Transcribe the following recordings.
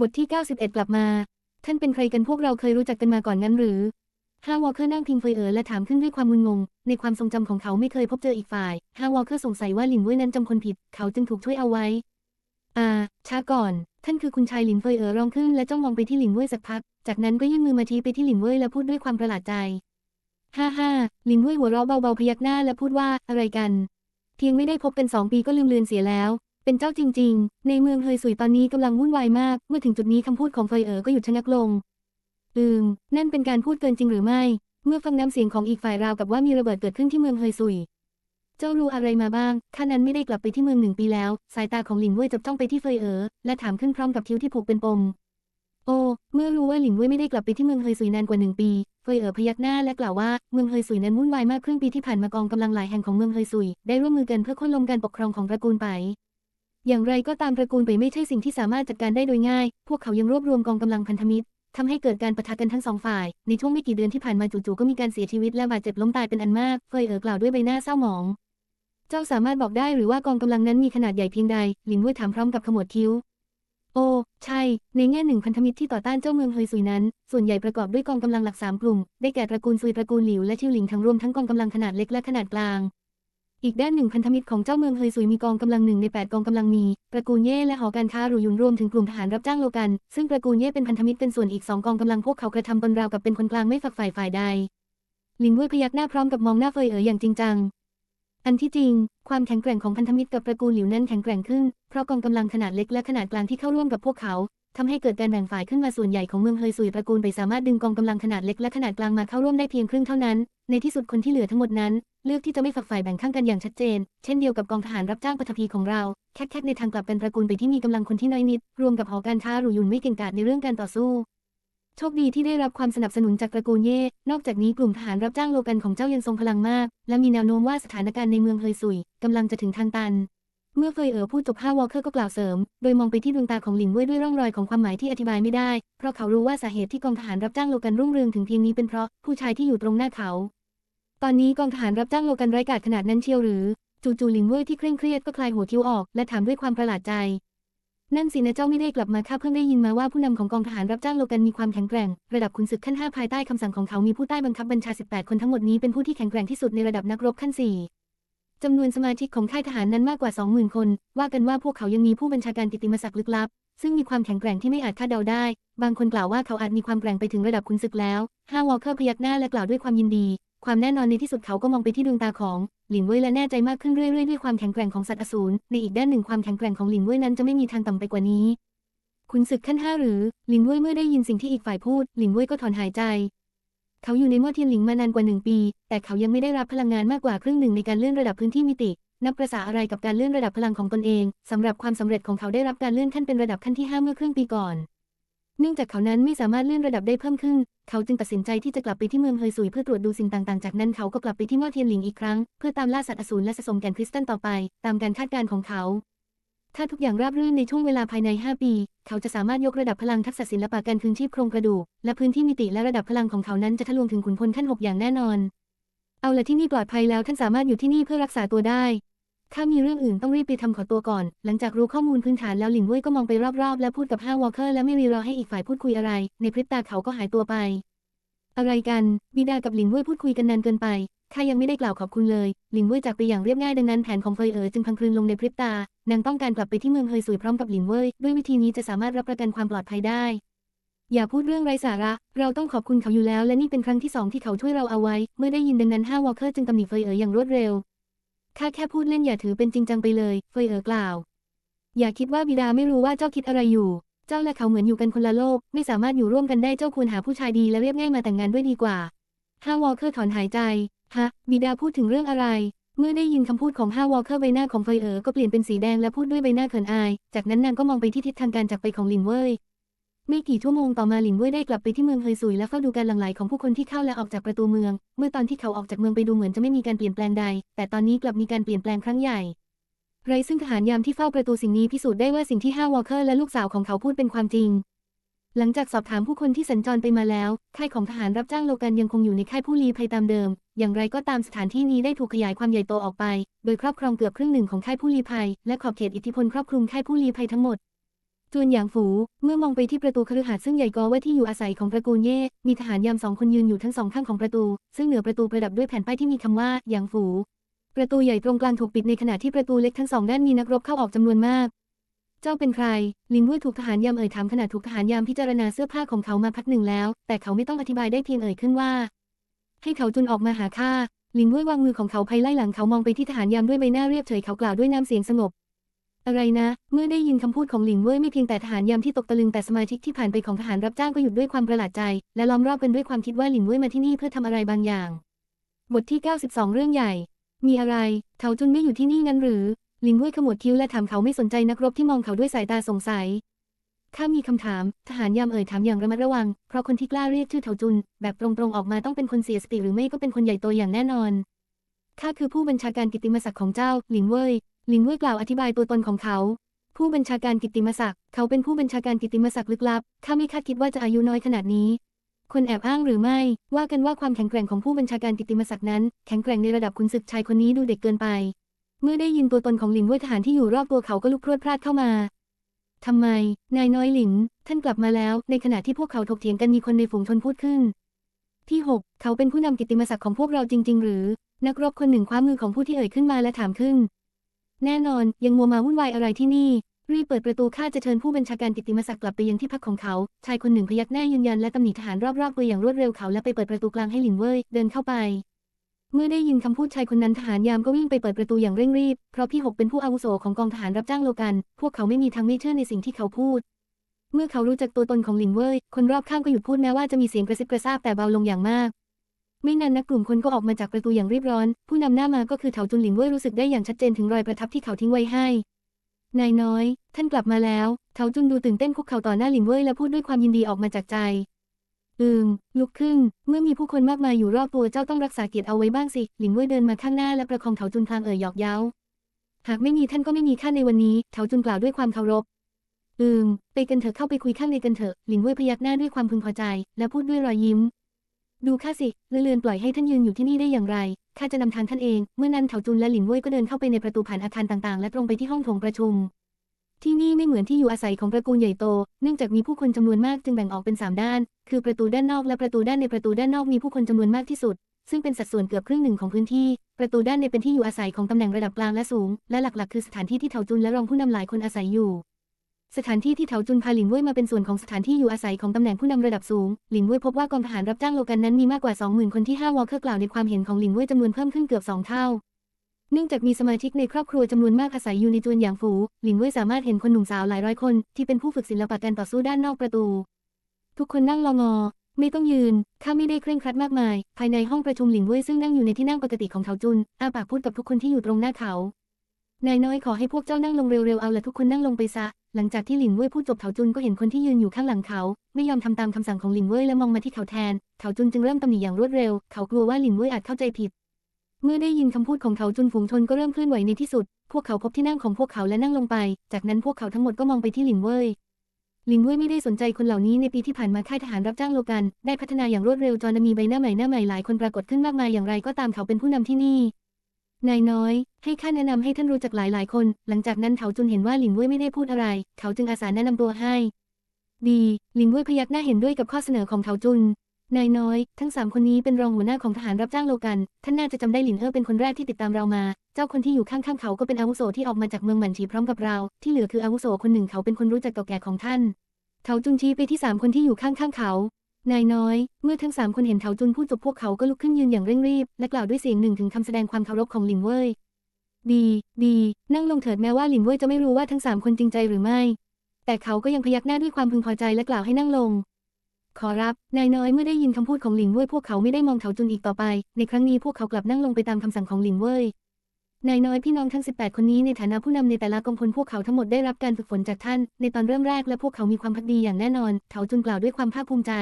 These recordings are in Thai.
บทที่ 91 กลับมา ท่านเป็นใครกันพวกเราเคยรู้จักกันมาก่อนงั้นหรือฮาวอลเคอร์นั่งพิงเฟยเอ๋อและถามขึ้นด้วยความมึนงง ในความทรงจำของเขาไม่เคยพบเจออีกฝ่ายฮาวอลเคอร์สงสัยว่าหลินเว่ยนั้นจำคนผิด เขาจึงถูกช่วยเอาไว้ อ่า ช้าก่อน ท่านคือคุณชายหลินเฟยเอ๋อร้องขึ้นและจ้องมองไปที่หลินเว่ยสักพัก จากนั้นก็ยื่นมือมาชี้ไปที่หลินเว่ยและพูดด้วยความประหลาดใจ ฮ่าฮ่าหลินเว่ยหัวเราะเบาๆพยักหน้าและพูดว่าอะไรกัน เพียงไม่ได้พบกันสองปีก็ลืมเลือนเสียแล้ว เป็นเจ้าจริง ๆ ในเมืองเฮยสุยตอนนี้กำลังวุ่นวายมาก เมื่อถึงจุดนี้คำพูดของเฟยเอ๋อก็หยุดชะงักลง อืม นั่นเป็นการพูดเกินจริงหรือไม่ เมื่อฟังน้ำเสียงของอีกฝ่ายราวกับว่ามีระเบิดเกิดขึ้นที่เมืองเฮยสุย เจ้ารู้อะไรมาบ้าง ข้านั้นไม่ได้กลับไปที่เมืองหนึ่งปีแล้ว สายตาของหลินเว่ยจับจ้องไปที่เฟยเอ๋อและถามขึ้นพร้อมกับคิ้วที่ผูกเป็นปม โอ้เมื่อรู้ว่าหลินเว่ยไม่ได้กลับไปที่เมืองเฮยสุยนานกว่าหนึ่งปี เฟยเอ๋อพยักหน้าและกล่าวว่า เมืองเฮยสุยนั้นวุ่นวายมากครึ่งปีที่ผ่านมากองกำลังหลายแห่งของเมืองเฮยสุย ได้ร่วมมือกันเพื่อค่นลมการปกครองของตระกูลไป อย่างไรก็ตามตระกูลไปไม่ใช่สิ่งที่สามารถจัดการได้โดยง่าย พวกเขายังรวบรวมกองกำลังพันธมิตรทำให้เกิดการปะทะกันทั้งสองฝ่าย ในช่วงไม่กี่เดือนที่ผ่านมาจู่ๆก็มีการเสียชีวิตและบาดเจ็บล้มตายเป็นอันมาก เฟยเอ๋อกล่าวด้วยใบหน้าเศร้าหมอง เจ้าสามารถบอกได้หรือว่ากองกำลังนั้นมีขนาดใหญ่เพียงใด หลินเว่ยถามพร้อมกับขมวดคิ้ว โอ้ ใช่ ในแง่หนึ่งพันธมิตรที่ต่อต้านเจ้าเมืองเฮยซุยนั้น ส่วนใหญ่ประกอบด้วยกองกำลังหลักสามกลุ่ม ได้แก่ตระกูลซุยตระกูลหลิวและชิวหลิงทั้งรวมทั้งกองกำลังขนาดเล็กและขนาดกลาง อีกด้านหนึ่งพันธมิตรของเจ้าเมืองเฮยซุยมีกองกำลังหนึ่งในแปดกองกำลังมีตระกูลเย่และหอการค้าหรูยุนรวมถึงกลุ่มทหารรับจ้างโลกัน ซึ่งตระกูลเย่เป็นพันธมิตรเป็นส่วนอีกสองกองกำลังพวกเขากระทำตนราวกับเป็นคนกลางไม่ฝักฝ่ายฝ่ายใดหลินเว่ยพยักหน้าพร้อมกับมองหน้าเฟยเอ๋ออย่างจริงจัง อันที่จริง ความแข็งแกร่งของพันธมิตรกับตระกูลหลิวนั้นแข็งแกร่งขึ้น เพราะกองกำลังขนาดเล็กและขนาดกลางที่เข้าร่วมกับพวกเขา ทำให้เกิดการแบ่งฝ่ายขึ้นมาส่วนใหญ่ของเมืองเฮยซุยตระกูลไปสามารถดึงกองกำลังขนาดเล็กและขนาดกลางมาเข้าร่วมได้เพียงครึ่งเท่านั้น ในที่สุดคนที่เหลือทั้งหมดนั้น เลือกที่จะไม่ฝักฝ่ายแบ่งข้างกันอย่างชัดเจน เช่นเดียวกับกองทหารรับจ้างปฐพีของเรา แค่แค่ในทางกลับเป็นตระกูลไปที่มีกำลังคนที่น้อยนิด รวมกับหอการค้าหรูยุนไม่เก่งกาจในเรื่องการต่อสู้โชคดีที่ได้รับความสนับสนุนจากตระกูลเย่ นอกจากนี้กลุ่มทหารรับจ้างโลกันของเจ้ายังทรงพลังมาก และมีแนวโน้มว่าสถานการณ์ในเมืองเฮยซุยกำลังจะถึงทางตัน เมื่อเฟยเอ๋อพูดจบห้าวอลเคอร์ก็กล่าวเสริม โดยมองไปที่ดวงตาของหลินเว่ยด้วยร่องรอยของความหมายที่อธิบายไม่ได้ เพราะเขารู้ว่าสาเหตุที่กองทหารรับจ้างโลกันรุ่งเรืองถึงเพียงนี้เป็นเพราะผู้ชายที่อยู่ตรงหน้าเขา ตอนนี้กองทหารรับจ้างโลกันไร้กาจขนาดนั้นเชียวหรือ จู่ๆหลินเว่ยที่เคร่งเครียดก็คลายหัวคิ้วออก และถามด้วยความประหลาดใจ นั่นสินะเจ้าไม่ได้กลับมาข้าเพิ่งได้ยินมาว่าผู้นำของกองทหารรับจ้างโลกันมีความแข็งแกร่ง ระดับขุนศึกขั้นห้าภายใต้คำสั่งของเขามีผู้ใต้บังคับบัญชา 18 คนทั้งหมดนี้เป็นผู้ที่แข็งแกร่งที่สุดในระดับนักรบขั้นสี่ จำนวนสมาชิกของค่ายทหารนั้นมากกว่า 20,000 คน ว่ากันว่าพวกเขายังมีผู้บัญชาการกิตติมศักดิ์ลึกลับ ซึ่งมีความแข็งแกร่งที่ไม่อาจคาดเดาได้ บางคนกล่าวว่าเขาอาจมีความแกร่งไปถึงระดับขุนศึกแล้วห้าวอลเคอร์พยักหน้าและกล่าวด้วยความยินดี ความแน่นอนในที่สุดเขาก็มองไปที่ดวงตาของหลินเว่ยและแน่ใจมากขึ้นเรื่อยๆด้วยความแข็งแกร่งของสัตว์อสูรในอีกด้านหนึ่งความแข็งแกร่งของหลินเว่ยนั้นจะไม่มีทางต่ำไปกว่านี้ขุนศึกขั้นห้าหรือหลินเว่ยเมื่อได้ยินสิ่งที่อีกฝ่ายพูดหลินเว่ยก็ถอนหายใจ เขาอยู่ในมั่วเทียนหลิงมานานกว่าหนึ่งปี แต่เขายังไม่ได้รับพลังงานมากกว่าครึ่งหนึ่งในการเลื่อนระดับพื้นที่มิติ นับประษาอะไรกับการเลื่อนระดับพลังของตนเอง สำหรับความสำเร็จของเขาได้รับการเลื่อนขั้นเป็นระดับขั้นที่ห้าเมื่อครึ่งปีก่อน เนื่องจากเขานั้นไม่สามารถเลื่อนระดับได้เพิ่มขึ้น เขาจึงตัดสินใจที่จะกลับไปที่เมืองเฮยซุยเพื่อตรวจดูสิ่งต่างๆ จากนั้นเขาก็กลับไปที่มั่วเทียนหลิงอีกครั้ง เพื่อตามล่าสัตว์อสูรและสะสมแก่นคริสตัลต่อไป ตามการคาดการณ์ของเขา ถ้าทุกอย่างราบรื่นในช่วงเวลาภายใน 5 ปี เขาจะสามารถยกระดับพลังทักษะศิลปะการคืนชีพโครงกระดูก และพื้นที่มิติและระดับพลังของเขานั้นจะทะลวงถึงขุนพลขั้น 6 อย่างแน่นอน เอาละที่นี่ปลอดภัยแล้วท่านสามารถอยู่ที่นี่เพื่อรักษาตัวได้ข้ามีเรื่องอื่นต้องรีบไปทำขอตัวก่อน หลังจากรู้ข้อมูลพื้นฐานแล้วหลินเว่ยก็มองไปรอบๆ และพูดกับห้าวอลเคอร์และไม่รีรอให้อีกฝ่ายพูดคุยอะไร ในพริบตาเขาก็หายตัวไป อะไรกัน บิดากับหลินเว่ยพูดคุยกันนานเกินไป ข้ายังไม่ได้กล่าวขอบคุณเลย หลินเว่ยจากไปอย่างเรียบง่ายดังนั้นแผนของเฟยเอ๋อจึงพังคลืนลงในพริบตา นางต้องการกลับไปที่เมืองเฮยซุยพร้อมกับหลินเว่ยด้วยวิธีนี้จะสามารถรับประกันความปลอดภัยได้ อย่าพูดเรื่องไร้สาระ เราต้องขอบคุณเขาอยู่แล้ว และนี่เป็นครั้งที่สองที่เขาช่วยเราเอาไว้ เมื่อได้ยินดังนั้นห้าวอลเคอร์จึงตำหนิเฟยเอ๋ออย่างรวดเร็ว ข้าแค่พูดเล่นอย่าถือเป็นจริงจังไปเลย เฟยเอ๋อกล่าว อย่าคิดว่าบิดาไม่รู้ว่าเจ้าคิดอะไรอยู่ เจ้าและเขาเหมือนอยู่กันคนละโลก ไม่สามารถอยู่ร่วมกันได้ เจ้าควรหาผู้ชายดีและเรียบง่ายมาแต่งงานด้วยดีกว่าห้าวอลเคอร์ถอนหายใจ ฮะ บิดาพูดถึงเรื่องอะไร เมื่อได้ยินคำพูดของห้าวอลเคอร์ใบหน้าของเฟยเอ๋อก็เปลี่ยนเป็นสีแดงและพูดด้วยใบหน้าเขินอาย จากนั้นนางก็มองไปที่ทิศทางการจากไปของหลินเว่ยไม่กี่ชั่วโมงต่อมาหลินเว่ยได้กลับไปที่เมืองเฮยซุยและเฝ้าดูการหลั่งไหลของผู้คนที่เข้าและออกจากประตูเมือง เมื่อตอนที่เขาออกจากเมืองไปดูเหมือนจะไม่มีการเปลี่ยนแปลงใด แต่ตอนนี้กลับมีการเปลี่ยนแปลงครั้งใหญ่ไรซึ่งทหารยามที่เฝ้าประตูสิ่งนี้พิสูจน์ได้ว่าสิ่งที่ห้าวอลเคอร์และลูกสาวของเขาพูดเป็นความจริง หลังจากสอบถามผู้คนที่สัญจรไปมาแล้ว ค่ายของทหารรับจ้างโลกันยังคงอยู่ในค่ายผู้ลี้ภัยตามเดิม อย่างไรก็ตามสถานที่นี้ได้ถูกขยายความใหญ่โตออกไป โดยครอบครองเกือบครึ่งหนึ่งของค่ายผู้ลี้ภัย และขอบเขตอิทธิพลครอบคลุมค่ายผู้ลี้ภัยทั้งหมดจวนหยางฝู เมื่อมองไปที่ประตูคฤหาสน์ซึ่งใหญ่กว่าที่อยู่อาศัยของตระกูลเย่ มีทหารยามสองคนยืนอยู่ทั้งสองข้างของประตู ซึ่งเหนือประตูประดับด้วยแผ่นป้ายที่มีคำว่าหยางฝู ประตูใหญ่ตรงกลางถูกปิดในขณะที่ประตูเล็กทั้งสองด้านมีนักรบเข้าออกจำนวนมาก เจ้าเป็นใคร ลินเว่ยถูกทหารยามเอ่ยถามขณะถูกทหารยามพิจารณาเสื้อผ้าของเขามาพักหนึ่งแล้ว แต่เขาไม่ต้องอธิบายได้เพียงเอ่ยขึ้นว่า ให้เขาจุนออกมาหาข้าลินเว่ยวางมือของเขาภายไล่หลังเขามองไปที่ทหารยามด้วยใบหน้าเรียบเฉยเขากล่าวด้วยน้ำเสียงสงบ อะไรนะ เมื่อได้ยินคำพูดของหลิงเว่ยไม่เพียงแต่ทหารยามที่ตกตะลึงแต่สมาชิกที่ผ่านไปของทหารรับจ้างก็หยุดด้วยความประหลาดใจ และล้อมรอบกันด้วยความคิดว่าหลิงเว่ยมาที่นี่เพื่อทำอะไรบางอย่าง บทที่ 92 เรื่องใหญ่ มีอะไรเขาจุนไม่อยู่ที่นี่งั้นหรือ ลิงเว่ยขมวดคิ้วและถามเขาไม่สนใจนักรบที่มองเขาด้วยสายตาสงสัย ข้ามีคำถาม ทหารยามเอ่ยถามอย่างระมัดระวัง เพราะคนที่กล้าเรียกชื่อเถาจุน แบบตรงๆออกมาต้องเป็นคนเสียสติหรือไม่ก็เป็นคนใหญ่โตอย่างแน่นอน ข้าคือผู้บัญชาการกิตติมศักดิ์ของเจ้าหลิงเว่ยหลิงเว่ยกล่าวอธิบายตัวตนของเขา ผู้บัญชาการกิตติมศักดิ์ เขาเป็นผู้บัญชาการกิตติมศักดิ์ลึกลับ ข้าไม่คาดคิดว่าจะอายุน้อยขนาดนี้คนแอบอ้างหรือไม่ ว่ากันว่าความแข็งแกร่งของผู้บัญชาการกิตติมศักดิ์นั้น แข็งแกร่งในระดับขุนศึกชายคนนี้ดูเด็กเกินไป เมื่อได้ยินตัวตนของหลินเว่ยทหารที่อยู่รอบตัวเขาก็ลุกพรวดพลาดเข้ามา ทำไม นายน้อยหลิน ท่านกลับมาแล้ว ในขณะที่พวกเขาถกเถียงกันมีคนในฝูงชนพูดขึ้น ที่ 6 เขาเป็นผู้นำกิตติมศักดิ์ของพวกเราจริง ๆ หรือ นักรบคนหนึ่งคว้ามือของผู้ที่เอ่ยขึ้นมาและถามขึ้น แน่นอน ยังมัวมาวุ่นวายอะไรที่นี่ รีบเปิดประตูข้าจะเชิญผู้บัญชาการกิตติมศักดิ์กลับไปยังที่พักของเขา ชายคนหนึ่งพยักหน้ายืนยันและตำหนิทหารรอบๆตัวอย่างรวดเร็วเขาและไปเปิดประตูกลางให้หลินเว่ยเดินเข้าไป เมื่อได้ยินคำพูดชายคนนั้นทหารยามก็วิ่งไปเปิดประตูอย่างเร่งรีบ เพราะพี่หกเป็นผู้อาวุโสของกองทหารรับจ้างโลกัน พวกเขาไม่มีทางไม่เชื่อในสิ่งที่เขาพูด เมื่อเขารู้จักตัวตนของหลินเว่ย คนรอบข้างก็หยุดพูดแม้ว่าจะมีเสียงกระซิบกระซาบแต่เบาลงอย่างมาก ไม่นานนักกลุ่มคนก็ออกมาจากประตูอย่างรีบร้อน ผู้นำหน้ามาก็คือเถาจุนหลินเว่ยรู้สึกได้อย่างชัดเจนถึงรอยประทับที่เขาทิ้งไว้ให้ นายน้อย ท่านกลับมาแล้ว เถาจุนดูตื่นเต้นคุกเข่าต่อหน้าหลินเว่ยและพูดด้วยความยินดีออกมาจากใจ อืมลุกขึ้น เมื่อมีผู้คนมากมายอยู่รอบตัวเจ้าต้องรักษาเกียรติเอาไว้บ้างสิ หลินเว่ยเดินมาข้างหน้าและประคองเถาจุนพลางเอ่ยหยอกเย้า หากไม่มีท่านก็ไม่มีข้าในวันนี้เถาจุนกล่าวด้วยความเคารพ อืม ไปกันเถอะเข้าไปคุยข้างในกันเถอะ หลินเว่ยพยักหน้าด้วยความพึงพอใจ และพูดด้วยรอยยิ้ม ดูข้าสิเลื่อนปล่อยให้ท่านยืนอยู่ที่นี่ได้อย่างไร ข้าจะนำทางท่านเอง เมื่อนั้นเถาจุนและหลินเว่ยก็เดินเข้าไปในประตูผ่านอาคารต่างๆ และตรงไปที่ห้องโถงประชุม ที่นี่ไม่เหมือนที่อยู่อาศัยของตระกูลใหญ่โต เนื่องจากมีผู้คนจำนวนมากจึงแบ่งออกเป็นสามด้าน คือประตูด้านนอกและประตูด้านในประตูด้านนอกมีผู้คนจำนวนมากที่สุด ซึ่งเป็นสัดส่วนเกือบครึ่งหนึ่งของพื้นที่ ประตูด้านในเป็นที่อยู่อาศัยของตำแหน่งระดับกลางและสูง และหลักๆ คือสถานที่ที่เถาจุนและรองผู้นำหลายคนอาศัยอยู่ สถานที่ที่เถาจุนพาหลินเว่ยมาเป็นส่วนของสถานที่อยู่อาศัยของตำแหน่งผู้นำระดับสูง หลินเว่ยพบว่ากองทหารรับจ้างโลกันนั้นมีมากกว่า20,000คนที่ห้าวอลเคอร์กล่าวในความเห็นของหลินเว่ยจำนวนเพิ่มขึ้นเกือบสองเท่า เนื่องจากมีสมาชิกในครอบครัวจำนวนมากอาศัยอยู่ในจวนหยางฝูหลินเว่ยสามารถเห็นคนหนุ่มสาวหลายร้อยคน ที่เป็นผู้ฝึกศิลปะการต่อสู้ด้านนอกประตู ทุกคนนั่งรองอ ไม่ต้องยืนข้าไม่ได้เคร่งครัดมากมาย ภายในห้องประชุมหลินเว่ยซึ่งนั่งอยู่ในที่นั่งปกติของเถาจุนอาปากพูดกับทุกคนที่อยู่ตรงหน้าเขานายน้อยขอให้พวกเจ้านั่งลงเร็วๆเอาละทุกคนนั่งลงไปซะ หลังจากที่หลินเว่ยพูดจบเถาจุนก็เห็นคนที่ยืนอยู่ข้างหลังเขา ไม่ยอมทำตามคำสั่งของหลินเว่ยและมองมาที่เขาแทนเถาจุนจึงเริ่มตำหนิอย่างรวดเร็ว เขากลัวว่าหลินเว่ยอาจเข้าใจผิด เมื่อได้ยินคำพูดของเขาจุนฝูงชนก็เริ่มเคลื่อนไหวในที่สุด พวกเขาพบที่นั่งของพวกเขาและนั่งลงไป จากนั้นพวกเขาทั้งหมดก็มองไปที่หลินเว่ยหลินเว่ยไม่ได้สนใจคนเหล่านี้ในปีที่ผ่านมาค่ายทหารรับจ้างโลกัน ได้พัฒนาอย่างรวดเร็วจนมีใบหน้าใหม่หน้าใหม่หลายคนปรากฏขึ้นมากมายอย่างไรก็ตามเขาเป็นผู้นำที่นี่นายน้อย ให้ข้าแนะนำให้ท่านรู้จักหลายหลายคน หลังจากนั้นเขาจุนเห็นว่าหลินเว่ยไม่ได้พูดอะไร เขาจึงอาสาแนะนำตัวให้ ดี หลินเว่ยพยักหน้าเห็นด้วยกับข้อเสนอของเขาจุน นายน้อย ทั้งสามคนนี้เป็นรองหัวหน้าของทหารรับจ้างโลกัน ท่านน่าจะจำได้หลินเอ้อเป็นคนแรกที่ติดตามเรามา เจ้าคนที่อยู่ข้างๆเขาก็เป็นอาวุโสที่ออกมาจากเมืองหมันชีพร้อมกับเรา ที่เหลือคืออาวุโสคนหนึ่งเขาเป็นคนรู้จักเก่าแก่ของท่าน เถาจุนชี้ไปที่สามคนที่อยู่ข้างๆเขา นายน้อย เมื่อทั้งสามคนเห็นเถาจุนพูดจบพวกเขาก็ลุกขึ้นยืนอย่างเร่งรีบ และกล่าวด้วยเสียงหนึ่งถึงคำแสดงความเคารพของหลินเว่ย ดี ดี นั่งลงเถิดแม้ว่าหลินเว่ยจะไม่รู้ว่าทั้งสามคนจริงใจหรือไม่ แต่เขาก็ยังพยักหน้าด้วยความพึงพอใจและกล่าวให้นั่งลง ขอรับ นายน้อยเมื่อได้ยินคำพูดของหลินเว่ยพวกเขาไม่ได้มองเถาจุนอีกต่อไป ในครั้งนี้พวกเขากลับนั่งลงไปตามคำสั่งของหลินเว่ยนายน้อยพี่น้องทั้ง 18 คนนี้ในฐานะผู้นำในแต่ละกองพลพวกเขาทั้งหมดได้รับการฝึกฝนจากท่าน ในตอนเริ่มแรกและพวกเขามีความพักดีอย่างแน่นอน เถาจุนกล่าวด้วยความภาคภูมิใจ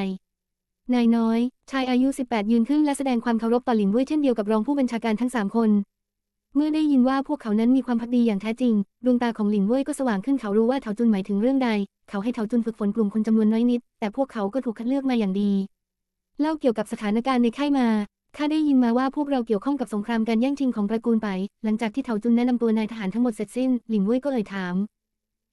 นายน้อย ชายอายุ 18 ยืนขึ้นและแสดงความเคารพต่อหลินเว่ยเช่นเดียวกับรองผู้บัญชาการทั้งสามคน เมื่อได้ยินว่าพวกเขานั้นมีความพักดีอย่างแท้จริง ดวงตาของหลินเว่ยก็สว่างขึ้นเขารู้ว่าเถาจุนหมายถึงเรื่องใด เขาให้เถาจุนฝึกฝนกลุ่มคนจำนวนน้อยนิด แต่พวกเขาก็ถูกคัดเลือกมาอย่างดี เล่าเกี่ยวกับสถานการณ์ในค่ายมา ข้าได้ยินมาว่าพวกเราเกี่ยวข้องกับสงครามการแย่งชิงของตระกูลไป หลังจากที่เถาจุนแนะนำตัวนายทหารทั้งหมดเสร็จสิ้น หลินเว่ยก็เอ่ยถาม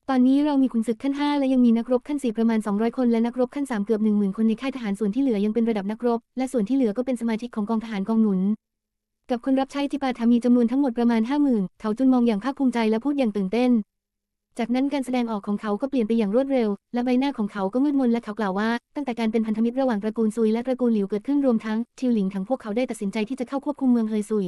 ตอนนี้เรามีขุนศึกขั้น 5 และยังมีนักรบขั้น 4 ประมาณ 200 คน และนักรบขั้น 3 เกือบ 10,000 คนในค่ายทหารส่วนที่เหลือยังเป็นระดับนักรบ และส่วนที่เหลือก็เป็นสมาชิกของกองทหารกองหนุน กับคนรับใช้ที่ปาทามีจำนวนทั้งหมดประมาณ50,000เขาจุนมองอย่างภาคภูมิใจและพูดอย่างตื่นเต้น จากนั้นการแสดงออกของเขาก็เปลี่ยนไปอย่างรวดเร็ว และใบหน้าของเขาก็มืดมนและเขากล่าวว่า ตั้งแต่การเป็นพันธมิตรระหว่างตระกูลซุยและตระกูลหลิวเกิดขึ้นรวมทั้งทิวหลิงทั้งพวกเขาได้ตัดสินใจที่จะเข้าควบคุมเมืองเฮยซุย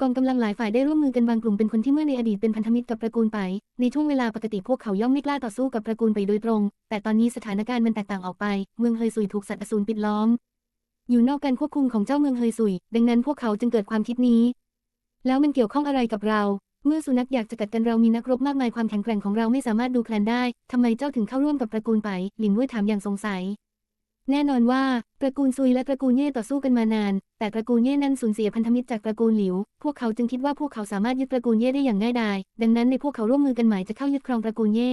กองกำลังหลายฝ่ายได้ร่วมมือกันบางกลุ่มเป็นคนที่เมื่อในอดีตเป็นพันธมิตรกับตระกูลไป ในช่วงเวลาปกติพวกเขาย่อมไม่กล้าต่อสู้กับตระกูลไปโดยตรง แต่ตอนนี้สถานการณ์มันแตกต่างออกไป เมืองเฮยซุยถูกสัตว์อสูรปิดล้อม อยู่นอกการควบคุมของเจ้าเมืองเฮยซุย ดังนั้นพวกเขาจึงเกิดความคิดนี้ แล้วมันเกี่ยวข้องอะไรกับเรา เมื่อสุนัขอยากจะกัดกันเรามีนักรบมากมายความแข็งแกร่งของเราไม่สามารถดูแคลนได้ ทำไมเจ้าถึงเข้าร่วมกับตระกูลไป หลินเว่ยถามอย่างสงสัย แน่นอนว่าตระกูลซุยและตระกูลเย่ต่อสู้กันมานาน แต่ตระกูลเย่นั้นสูญเสียพันธมิตรจากตระกูลหลิว พวกเขาจึงคิดว่าพวกเขาสามารถยึดตระกูลเย่ได้อย่างง่ายดาย ดังนั้นในพวกเขาร่วมมือกันหมายจะเข้ายึดครองตระกูลเย่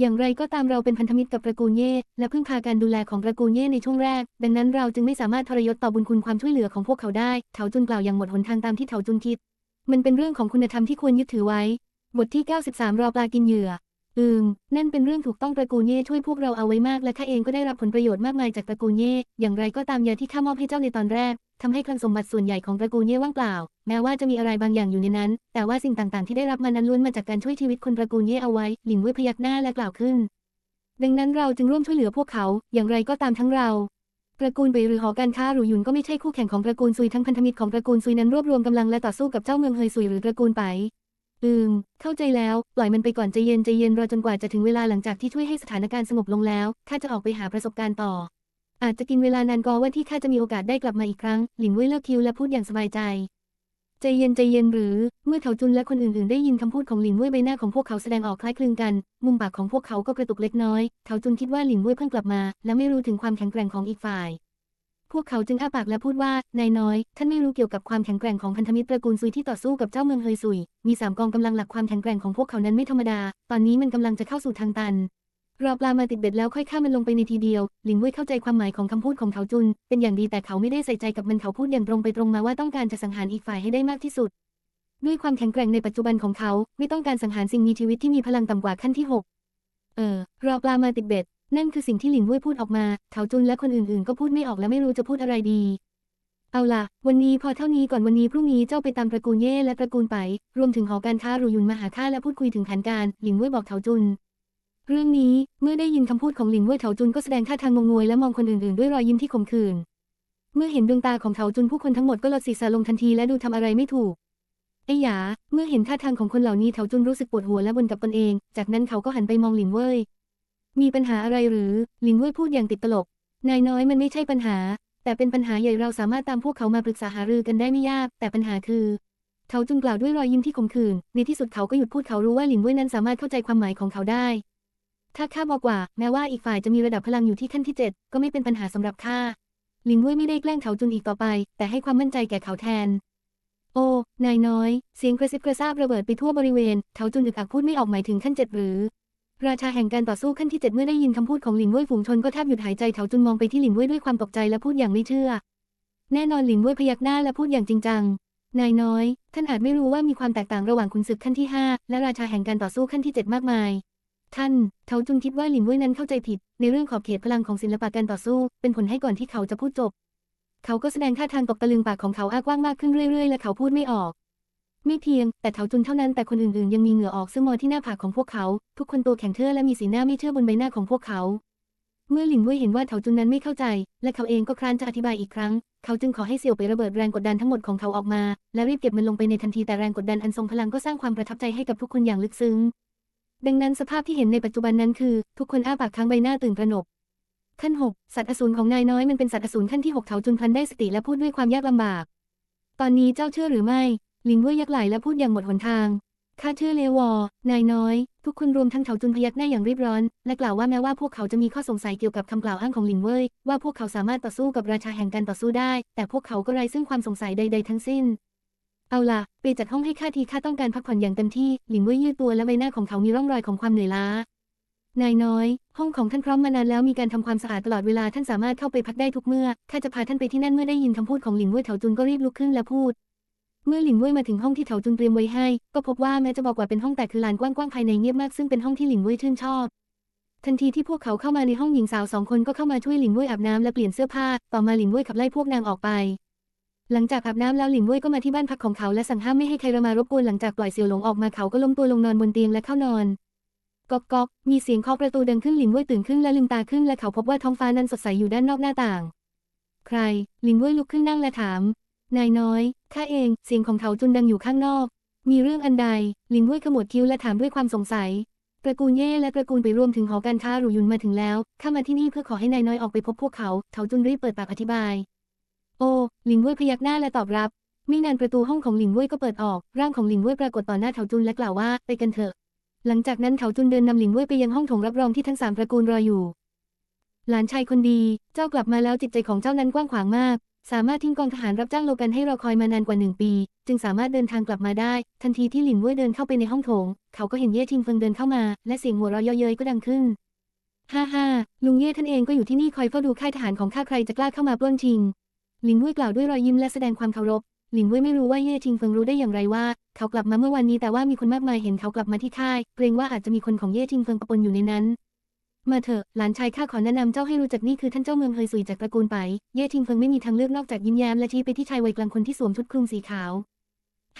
อย่างไรก็ตามเราเป็นพันธมิตรกับตระกูลเย่และพึ่งพาการดูแลของตระกูลเย่ในช่วงแรก ดังนั้นเราจึงไม่สามารถทรยศต่อบุญคุณความช่วยเหลือของพวกเขาได้เถาจุนกล่าวอย่างหมดหนทางตามที่เถาจุนคิด มันเป็นเรื่องของคุณธรรมที่ควรยึดถือไว้ บทที่ 93 รอปลากินเหยื่อ อืม นั่นเป็นเรื่องถูกต้องตระกูลเย่ช่วยพวกเราเอาไว้มากและข้าเองก็ได้รับผลประโยชน์มากมายจากตระกูลเย่อย่างไรก็ตามยาที่ข้ามอบให้เจ้าในตอนแรก ทำให้คลังสมบัติส่วนใหญ่ของตระกูลเย่ว่างเปล่า แม้ว่าจะมีอะไรบางอย่างอยู่ในนั้น แต่ว่าสิ่งต่างๆที่ได้รับมานั้นล้วนมาจากการช่วยชีวิตคนตระกูลเย่เอาไว้ หลินเว่ยพยักหน้าและกล่าวขึ้น ดังนั้นเราจึงร่วมช่วยเหลือพวกเขา อย่างไรก็ตามทั้งเรา ตระกูลเบยหรือหอการค้าหรูหยุนก็ไม่ใช่คู่แข่งของตระกูลซุยทั้งพันธมิตรของตระกูลซุยนั้นรวบรวมกำลังและต่อสู้กับเจ้าเมืองเฮยซุยหรือตระกูลไปอืม เข้าใจแล้ว ปล่อยมันไปก่อนใจเย็นใจเย็นรอจนกว่าจะถึงเวลาหลังจากที่ช่วยให้สถานการณ์สงบลงแล้วข้าจะออกไปหาประสบการณ์ต่อ อาจจะกินเวลานานกอว่าที่ข้าจะมีโอกาสได้กลับมาอีกครั้ง หลินเว่ยเลิกคิวและพูดอย่างสบายใจ ใจเย็นใจเย็นหรือ เมื่อเถาจุนและคนอื่นๆ ได้ยินคำพูดของหลินเว่ยใบหน้าของพวกเขาแสดงออกคล้ายคลึงกัน มุมปากของพวกเขาก็กระตุกเล็กน้อยเถาจุนคิดว่าหลินเว่ยเพิ่งกลับมา และไม่รู้ถึงความแข็งแกร่งของอีกฝ่าย พวกเขาจึงอ้าปากและพูดว่านายน้อย ท่านไม่รู้เกี่ยวกับความแข็งแกร่งของพันธมิตรตระกูลซุยที่ต่อสู้กับเจ้าเมืองเฮยซุย มีสามกองกำลังหลักความแข็งแกร่งของพวกเขานั้นไม่ธรรมดา ตอนนี้มันกำลังจะเข้าสู่ทางตัน รอปลามาติดเบ็ดแล้วค่อยฆ่ามันลงไปในทีเดียว หลินเว่ยเข้าใจความหมายของคำพูดของเขาจุน เป็นอย่างดีแต่เขาไม่ได้ใส่ใจกับมันเขาพูดอย่างตรงไปตรงมาว่าต้องการจะสังหารอีกฝ่ายให้ได้มากที่สุด ด้วยความแข็งแกร่งในปัจจุบันของเขา ไม่ต้องการสังหารสิ่งมีชีวิตที่มีพลังต่ำกว่าขั้นที่หกเออ รอปลามาติดเบ็ด นั่นคือสิ่งที่หลินเว่ยพูดออกมา เขาจุนและคนอื่นๆ ก็พูดไม่ออกและไม่รู้จะพูดอะไรดี เอาล่ะ วันนี้พอเท่านี้ก่อนวันนี้พรุ่งนี้เจ้าไปตามตระกูลเย่และตระกูลไป รวมถึงหอการค้าหรูยุนมาหาข้าและพูดคุยถึงแผนการ หลินเว่ยบอกเถาจุน เรื่องนี้เมื่อได้ยินคำพูดของหลินเว่ยเถาจุนก็แสดงท่าทางงงงวยและมองคนอื่นๆ ด้วยรอยยิ้มที่ขมขื่นเมื่อเห็นดวงตาของเถาจุนผู้คนทั้งหมดก็ลดศีรษะลงทันทีและดูทำอะไรไม่ถูกไอ้หยา เมื่อเห็นท่าทางของคนเหล่านี้เถาจุนรู้สึกปวดหัวและบ่นกับตนเอง จากนั้นเขาก็หันไปมองหลินเว่ย มีปัญหาอะไรหรือ หลินเว่ยพูดอย่างติดตลก นายน้อยมันไม่ใช่ปัญหา แต่เป็นปัญหาใหญ่เราสามารถตามพวกเขามาปรึกษาหารือกันได้ไม่ยาก แต่ปัญหาคือเขาจึงกล่าวด้วยรอยยิ้มที่ขมขื่น ในที่สุดเขาก็หยุดพูดเขารู้ว่าหลินเว่ยนั้นสามารถเข้าใจความหมายของเขาได้ ถ้าข้าบอกว่า แม้ว่าอีกฝ่ายจะมีระดับพลังอยู่ที่ขั้นที่เจ็ดก็ไม่เป็นปัญหาสำหรับข้าหลินเว่ยไม่ได้แกล้งเถาจุนอีกต่อไป แต่ให้ความมั่นใจแก่เขาแทน โอ้ นายน้อย เสียงกระซิบกระซาบระเบิดไปทั่วบริเวณเถาจุนอึกอักพูดไม่ออกหมายถึงขั้นเจ็ดหรือ ราชาแห่งการต่อสู้ขั้นที่เจ็ดเมื่อได้ยินคำพูดของหลินเว่ยฝูงชนก็แทบหยุดหายใจเถาจุนมองไปที่หลินเว่ยด้วยความตกใจและพูดอย่างไม่เชื่อ แน่นอนหลินเว่ยพยักหน้าและพูดอย่างจริงจัง นายน้อย ท่านอาจไม่รู้ว่ามีความแตกต่างระหว่างขุนศึกขั้นที่ห้าและราชาแห่งการต่อสู้ขั้นที่เจ็ดมากมาย ท่านเถาจุนคิดว่าหลินเว่ยนั้นเข้าใจผิด ในเรื่องขอบเขตพลังของศิลปะการต่อสู้ เป็นผลให้ก่อนที่เขาจะพูดจบ เขาก็แสดงท่าทางตกตะลึงปากของเขาอ้ากว้างมากขึ้นเรื่อยๆ และเขาพูดไม่ออก ไม่เพียง แต่เถาจุนเท่านั้นแต่คนอื่นๆ ยังมีเหงื่อออกซึ่งมอที่หน้าผากของพวกเขา ทุกคนตัวแข็งเทื่อและมีสีหน้าไม่เชื่อบนใบหน้าของพวกเขา เมื่อหลินเว่ยเห็นว่าเถาจุนนั้นไม่เข้าใจ และเขาเองก็คร้านจะอธิบายอีกครั้ง เขาจึงขอให้เสี่ยวไประเบิดแรงกดดันทั้งหมดของเขาออกมา และรีบเก็บมันลงไปในทันทีแต่แรงกดดันอันทรงพลังก็สร้างความประทับใจให้กับทุกคนอย่างลึกซึ้ง ดังนั้นสภาพที่เห็นในปัจจุบันนั้นคือ ทุกคนอ้าปากค้างใบหน้าตื่นตระหนก ขั้นหกสัตว์อสูรของนายน้อยมันเป็นสัตว์อสูรขั้นที่หกเถาจุนพลันได้สติและพูดด้วยความยากลำบาก ตอนนี้เจ้าเชื่อหรือไม่ ลิงเว่ยยักไหลและพูดอย่างหมดหนทางข้าเชื่อเลวอ นายน้อย ทุกคนรวมทั้งเถาจุนพยักหน้าอย่างรีบร้อน และกล่าวว่าแม้ว่าพวกเขาจะมีข้อสงสัยเกี่ยวกับคำกล่าวอ้างของลิงเว่ยว่าพวกเขาสามารถต่อสู้กับราชาแห่งการต่อสู้ได้ แต่พวกเขาก็ไร้ซึ่งความสงสัยใด ๆ ทั้งสิ้น เอาล่ะไปจัดห้องให้ข้าทีข้าต้องการพักผ่อนอย่างเต็มที่ หลิงเว่ยยืดตัวและใบหน้าของเขามีร่องรอยของความเหนื่อยล้า นายน้อย ห้องของท่านพร้อมมานานแล้วมีการทำความสะอาดตลอดเวลาท่านสามารถเข้าไปพักได้ทุกเมื่อ ข้าจะพาท่านไปที่นั่นเมื่อได้ยินคำพูดของหลิงเว่ยเถาจุนก็รีบลุกขึ้นและพูด เมื่อหลินเว่ยมาถึงห้องที่เถาจุนเตรียมไว้ให้ ก็พบว่าแม้จะบอกว่าเป็นห้องแต่คือลานกว้างๆภายในเงียบมากซึ่งเป็นห้องที่หลินเว่ยชื่นชอบ ทันทีที่พวกเขาเข้ามาในห้องหญิงสาวสองคนก็เข้ามาช่วยหลินเว่ยอาบน้ำและเปลี่ยนเสื้อผ้า ต่อมาหลินเว่ยขับไล่พวกนางออกไป หลังจากอาบน้ำแล้วหลินเว่ยก็มาที่บ้านพักของเขาและสั่งห้ามไม่ให้ใครมารบกวนหลังจากปล่อยเสี่ยวหลงออกมาเขาก็ล้มตัวลงนอนบนเตียงและเข้านอนก๊อกก๊อกมีเสียงเคาะประตูดังขึ้นหลินเว่ยตื่นขึ้นและลืมตาขึ้นและเขาพบว่าท้องฟ้านั้นสดใสอยู่ด้านนอกหน้าต่าง ใครหลินเว่ยลุกขึ้นนั่งและถาม นายน้อยข้าเองเสียงของเถาจุนดังอยู่ข้างนอก มีเรื่องอันใดหลินเว่ยขมวดคิ้วและถามด้วยความสงสัยตระกูลเย่และตระกูลไปรวมถึงหอการค้าหรูยุนมาถึงแล้วข้ามาที่นี่เพื่อขอให้นายน้อยออกไปพบพวกเขาเถาจุนรีบเปิดปากอธิบาย โอ้หลินเว่ยพยักหน้าและตอบรับ ไม่นานประตูห้องของหลินเว่ยก็เปิดออก ร่างของหลินเว่ยปรากฏต่อหน้าเถาจุนและกล่าวว่าไปกันเถอะ หลังจากนั้นเถาจุนเดินนำหลินเว่ยไปยังห้องโถงรับรองที่ทั้งสามตระกูลรออยู่ หลานชายคนดี เจ้ากลับมาแล้วจิตใจของเจ้านั้นกว้างขวางมาก สามารถทิ้งกองทหารรับจ้างโลกันให้รอคอยมานานกว่าหนึ่งปี จึงสามารถเดินทางกลับมาได้ ทันทีที่หลินเว่ยเดินเข้าไปในห้องโถง เขาก็เห็นเย่ทิงเฟิงเดินเข้ามา และเสียงหัวเราะเยาะเย้ยก็ดังขึ้นฮ่าฮ่าลุงเย่ท่านเองก็อยู่ที่นี่คอยเฝ้าดูค่ายทหารของข้าใครจะกล้าเข้ามาปล้นชิง หลินเว่ยกล่าวด้วยรอยยิ้มและแสดงความเคารพ หลินเว่ยไม่รู้ว่าเย่ทิงเฟิงรู้ได้อย่างไรว่า เขากลับมาเมื่อวันนี้แต่ว่ามีคนมากมายเห็นเขากลับมาที่ค่าย เกรงว่าอาจจะมีคนของเย่ทิงเฟิงปะปนอยู่ในนั้น มาเถอะ หลานชายข้าขอแนะนำเจ้าให้รู้จักนี่คือท่านเจ้าเมืองเฮยซุยจากตระกูลไป เย่ทิงเฟิงไม่มีทางเลือกนอกจากยิ้มแย้มและชี้ไปที่ชายวัยกลางคนที่สวมชุดคลุมสีขาว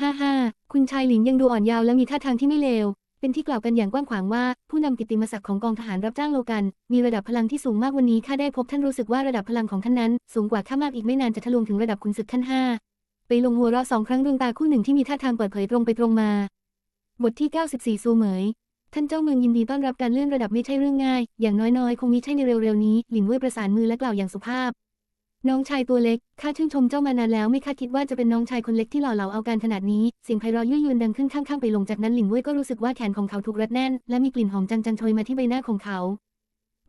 ฮ่าฮ่าคุณชายหลินยังดูอ่อนเยาว์และมีท่าทางที่ไม่เลว เป็นที่กล่าวกันอย่างกว้างขวางว่า ผู้นำกิตติมศักดิ์ของกองทหารรับจ้างโลกัน มีระดับพลังที่สูงมากวันนี้ข้าได้พบท่านรู้สึกว่าระดับพลังของท่านนั้น สูงกว่าข้ามากอีกไม่นานจะทะลวงถึงระดับขุนศึกขั้นห้าไปลงหัวเราะสองครั้งดวงตาคู่หนึ่งที่มีท่าทางเปิดเผยตรงไปตรงมา บทที่ 94 ซูเหมย ท่านเจ้าเมืองยินดีต้อนรับการเลื่อนระดับไม่ใช่เรื่องง่าย อย่างน้อยๆ คงมิใช่ในเร็วๆนี้ หลินเว่ยประสานมือและกล่าวอย่างสุภาพ น้องชายตัวเล็ก ข้าชื่นชมเจ้ามานานแล้วไม่คาดคิดว่าจะเป็นน้องชายคนเล็กที่หล่อเหลาเอาการขนาดนี้ เสียงไพเราะยั่วยวนดังขึ้นข้างๆไปลงจากนั้นหลินเว่ยก็รู้สึกว่าแขนของเขาถูกรัดแน่น และมีกลิ่นหอมจางๆโชยมาที่ใบหน้าของเขา